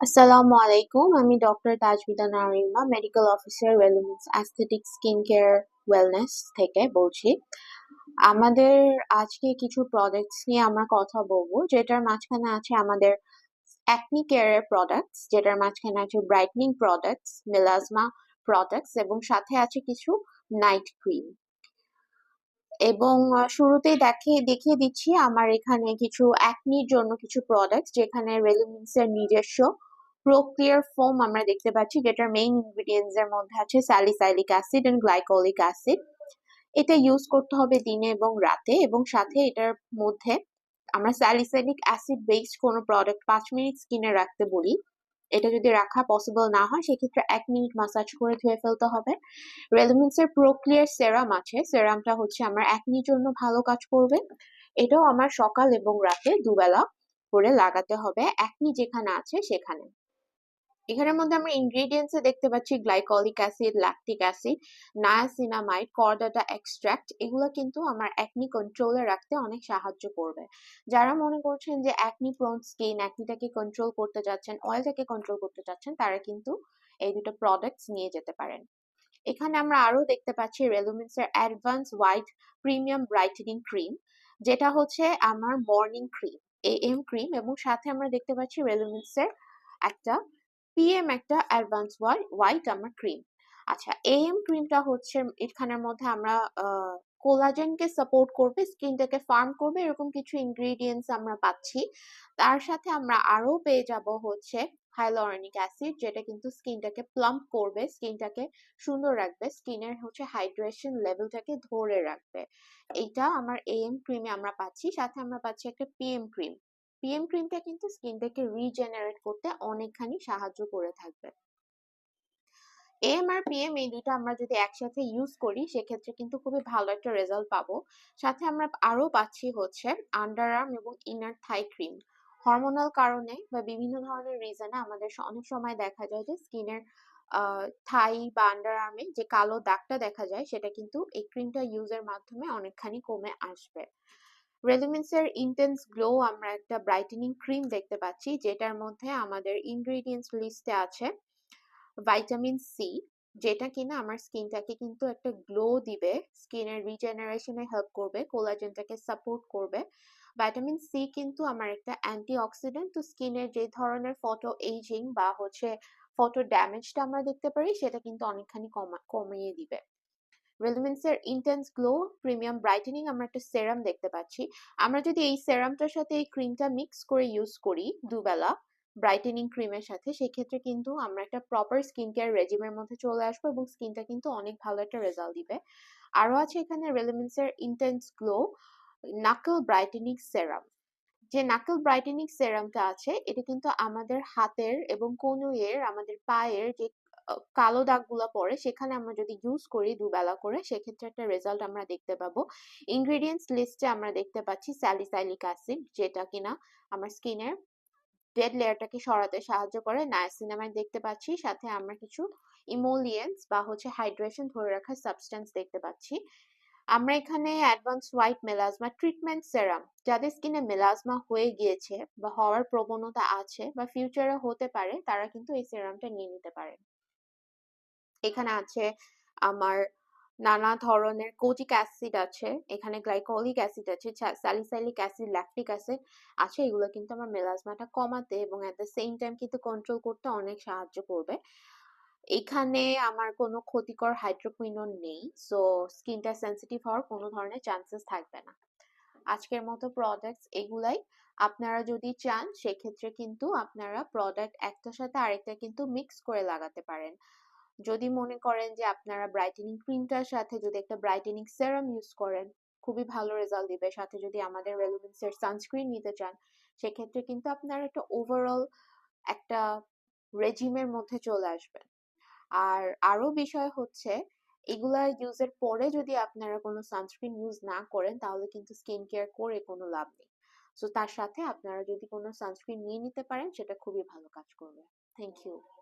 আসসালামু আলাইকুম আমি doctor Tajbida Narima medical officer wellness aesthetic skin care wellness থেকে বলছি। আমাদের আজকে কিছু প্রোডাক্টস নিয়ে আমরা কথা বলব, যেটার মাঝখানে আছে আমাদের অ্যাকনি কেয়ারের প্রোডাক্টস যেটার মাঝখানে আছে ব্রাইটনিং প্রোডাক্টস মেলাজমা প্রোডাক্টস এবং সাথে আছে কিছু নাইট ক্রিম এবং শুরুতেই দেখে, দেখিয়ে দিচ্ছি, আমার এখানে কিছু অ্যাকনির জন্য কিছু প্রোডাক্টস যেখানে রেলুমিন্সের নিজস্ব প্রোক্লিয়ার ফোম আমরা দেখতে পাচ্ছি, যেটার মেইন ইনগ্রিডিয়েন্টস এর মধ্যে আছে salicylic acid and glycolic acid এটা ইউজ করতে হবে দিনে এবং রাতে এবং সাথে এটার মধ্যে আমরা স্যালিসাইলিক অ্যাসিড বেসড কোনো প্রোডাক্ট পাঁচ মিনিট স্কিনে রাখতে বলি। এটা যদি রাখা পসিবল না হয়, সেক্ষেত্রে এক মিনিট মাসাজ করে ধুয়ে ফেলতে হবে। রেলমিন্সের প্রোক্লিয়ার সেরাম আছে সেরামটা হচ্ছে আমার একনির জন্য ভালো কাজ করবে। এটাও আমার সকাল এবং রাতে দুবেলা করে লাগাতে হবে একনি যেখানে আছে সেখানে। এখানের মধ্যে আমরা ইনগ্রেডিয়েন্টস দেখতে পাচ্ছি glycolic acid lactic acid niacinamide cordata extract এগুলো কিন্তু আমার অ্যাকনি কন্ট্রোলে রাখতে অনেক সাহায্য করবে। যারা মনে করছেন যে অ্যাকনি প্রোন স্কিন অ্যাকনিটাকে কন্ট্রোল করতে যাচ্ছেন অয়েলটাকে কন্ট্রোল করতে চাচ্ছেন, তারা কিন্তু এই দুটো প্রোডাক্টস নিয়ে যেতে পারেন। এখানে আমরা আরও দেখতে পাচ্ছি রেলুমিন্সের advance white premium brightening cream যেটা হচ্ছে আমার morning cream A M cream এবং সাথে আমরা দেখতে পাচ্ছি রেলুমিন্সের একটা পিএম একটা অ্যাডভান্স ওয়াই হোয়াইট আমার ক্রিম আচ্ছা এএম ক্রিমটা হচ্ছে এখানের মধ্যে আমরা কোলাজেনকে সাপোর্ট করবে স্কিনটাকে ফার্ম করবে, এরকম কিছু ইনগ্রেডিয়েন্টস আমরা পাচ্ছি। তার সাথে আমরা আরও পেয়ে যাব হচ্ছে হাইলোরনিক অ্যাসিড যেটা কিন্তু স্কিনটাকে প্লাম্প করবে স্কিনটাকে সুন্দর রাখবে স্কিনের হচ্ছে হাইড্রেশন লেভেলটাকে ধরে রাখবে। এইটা আমার এএম ক্রিমে আমরা পাচ্ছি, সাথে আমরা পাচ্ছি একটা পিএম ক্রিম পিএম ক্রিমটা কিন্তু স্কিনটাকে রিজেনারেট করতে অনেকখানি সাহায্য করে থাকবে। এম আর পিএম এই দুইটা আমরা যদি একসাথে ইউজ করি, সেক্ষেত্রে কিন্তু খুবই ভালো একটা রেজাল্ট পাবো। সাথে আমরা আরও পাচ্ছি হচ্ছে আন্ডার আর্ম এবং ইনার থাই ক্রিম হরমোনাল কারণে বা বিভিন্ন ধরনের রিজনে আমাদের অনেক সময় দেখা যায় যে স্কিনের থাই বা আন্ডার আর্মে যে কালো দাগটা দেখা যায়, সেটা কিন্তু এই ক্রিমটা ইউজের মাধ্যমে অনেকখানি কমে আসবে। রেলিমেন্টসের ইন্টেন্স গ্লো আমরা একটা ব্রাইটেনিং ক্রিম দেখতে পাচ্ছি, যেটার মধ্যে আমাদের ইনগ্রিডিয়েন্টস লিস্টে আছে ভাইটামিন সি যেটা কিনা আমার স্কিনটাকে কিন্তু একটা গ্লো দিবে স্কিনের রিজেনারেশনে হেল্প করবে কোলাজেনটাকে সাপোর্ট করবে। ভাইটামিন সি কিন্তু আমার একটা অ্যান্টি অক্সিডেন্ট তো স্কিনের যে ধরনের ফটো এইজিং বা হচ্ছে ফটো ড্যামেজটা আমরা দেখতে পারি, সেটা কিন্তু অনেকখানি কমা, কমিয়ে দিবে। রেলিমেন্টসের ইন্টেন্স গ্লো প্রিমিয়াম ব্রাইটেনিং আমরা একটা সেরাম দেখতে পাচ্ছি। আমরা যদি এই সেরামটার সাথে এই ক্রিমটা মিক্স করে ইউজ করি দুবেলা ব্রাইটেনিং ক্রিমের সাথে, সেক্ষেত্রে কিন্তু আমরা একটা প্রপার স্কিন কেয়ার রেজিমের মধ্যে চলে আসব এবং স্কিনটা কিন্তু অনেক ভালো একটা রেজাল্ট দিবে। আরও আছে এখানে রেলিমেন্টসের intense glow knuckle brightening serum যে নাকল ব্রাইটেনিং সেরামটা আছে, এটা কিন্তু আমাদের হাতের এবং কনুইয়ের আমাদের পায়ের যে কালো দাগগুলো পড়ে, সেখানে আমরা যদি ইউজ করি দুবেলা করে, সেক্ষেত্রে একটা রেজাল্ট আমরা দেখতে পাবো। ইনগ্রেডিয়েন্টস লিস্টে আমরা দেখতে পাচ্ছি স্যালিসাইলিক অ্যাসিড যেটা কিনা আমার স্কিনের ডেড লেয়ারটাকে সরাতে সাহায্য করে। নায়াসিনামাইড দেখতে পাচ্ছি, সাথে আমরা কিছু ইমোলিয়েন্স বা হচ্ছে হাইড্রেশন ধরে রাখার সাবস্টেন্স দেখতে পাচ্ছি। আমরা এখানে advance white melasma treatment serum যাদের স্কিনে মেলাজমা হয়ে গিয়েছে বা হওয়ার প্রবণতা আছে বা ফিউচারে হতে পারে, তারা কিন্তু এই সেরামটা নিয়ে নিতে পারে। এখানে আছে আমার নানা ধরনের কোজিক অ্যাসিড আছে, এখানে গ্লাইকোলিক অ্যাসিড আছে স্যালিসাইলিক অ্যাসিড, ল্যাকটিক অ্যাসিড আছে, এগুলো কিন্তু আমার মেলাজমাটা কমাতে এবং অ্যাট দ্য সেম টাইম কিন্তু কন্ট্রোল করতে অনেক সাহায্য করবে। এখানে আমার কোনো ক্ষতিকর হাইড্রোকুইনন নেই সো স্কিনটা সেন্সিটিভ হওয়ার কোনো ধরনের চান্সেস থাকবে না। আজকের মতো প্রোডাক্টস এগুলাই, আপনারা যদি চান, সেক্ষেত্রে কিন্তু আপনারা প্রোডাক্ট একটার সাথে আরেকটা কিন্তু মিক্স করে লাগাতে পারেন। যদি মনে করেন যে আপনারা ব্রাইটেনিং ক্রিমটার সাথে যদি একটা ব্রাইটেনিং সেরাম ইউজ করেন, খুবই ভালো রেজাল্ট দিবে। সাথে যদি আমাদের রেলুমেন্সের সানস্ক্রিন নিতে চান, সেক্ষেত্রে কিন্তু আপনার একটা ওভারঅল একটা রেজিমের মধ্যে চলে আসবেন আর আরও বিষয় হচ্ছে, এগুলা ইউজের পরে যদি আপনারা কোনো সানস্ক্রিন ইউজ না করেন, তাহলে কিন্তু স্কিন কেয়ার করে কোনো লাভ নেই। সো তার সাথে আপনারা যদি কোনো সানস্ক্রিন নিয়ে নিতে পারেন, সেটা খুবই ভালো কাজ করবে। Thank you